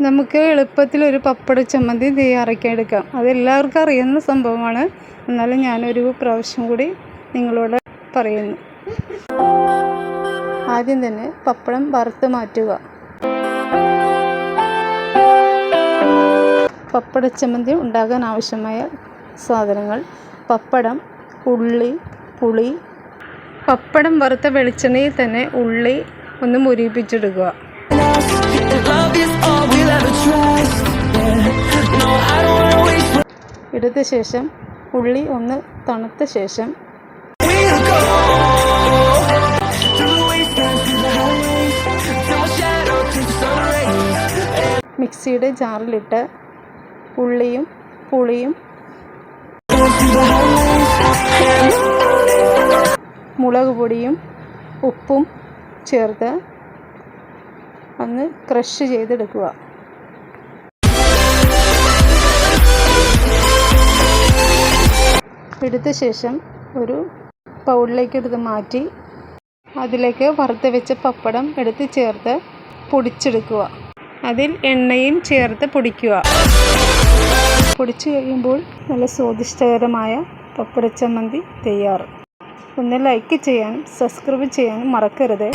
നമുക്ക് എളുപ്പത്തിൽ ഒരു പപ്പട ചമ്മന്തി തയ്യാറാക്കി എടുക്കാം. അത് എല്ലാവർക്കും അറിയുന്ന സംഭവമാണ്. എന്നാലും ഞാനൊരു പ്രാവശ്യം കൂടി നിങ്ങളോട് പറയുന്നു. ആദ്യം തന്നെ പപ്പടം വറുത്ത് മാറ്റുക. പപ്പട ചമ്മന്തി ഉണ്ടാകാൻ ആവശ്യമായ സാധനങ്ങൾ. പപ്പടം ഉള്ളി പുളി. പപ്പടം വറുത്ത വെളിച്ചെണ്ണയിൽ തന്നെ ഉള്ളി ഒന്ന് മുരിപ്പിച്ചെടുക്കുക. എടുത്ത ശേഷം ഉള്ളി ഒന്ന് തണുത്ത ശേഷം മിക്സിയുടെ ജാറിലിട്ട് ഉള്ളിയും പുളിയും മുളക് പൊടിയും ഉപ്പും ചേർത്ത് ഒന്ന് ക്രഷ് ചെയ്തെടുക്കുക. എടുത്ത ശേഷം ഒരു ബൗളിലേക്ക് എടുത്ത് മാറ്റി അതിലേക്ക് വറുത്ത് വെച്ച പപ്പടം എടുത്ത് ചേർത്ത് പൊടിച്ചെടുക്കുക. അതിൽ എണ്ണയും ചേർത്ത് പൊടിക്കുക. പൊടിച്ചു കഴിയുമ്പോൾ നല്ല സ്വാദിഷ്ടകരമായ പപ്പടച്ചമ്മന്തി തയ്യാറ്. ഒന്ന് ലൈക്ക് ചെയ്യാനും സബ്സ്ക്രൈബ് ചെയ്യാനും മറക്കരുത്.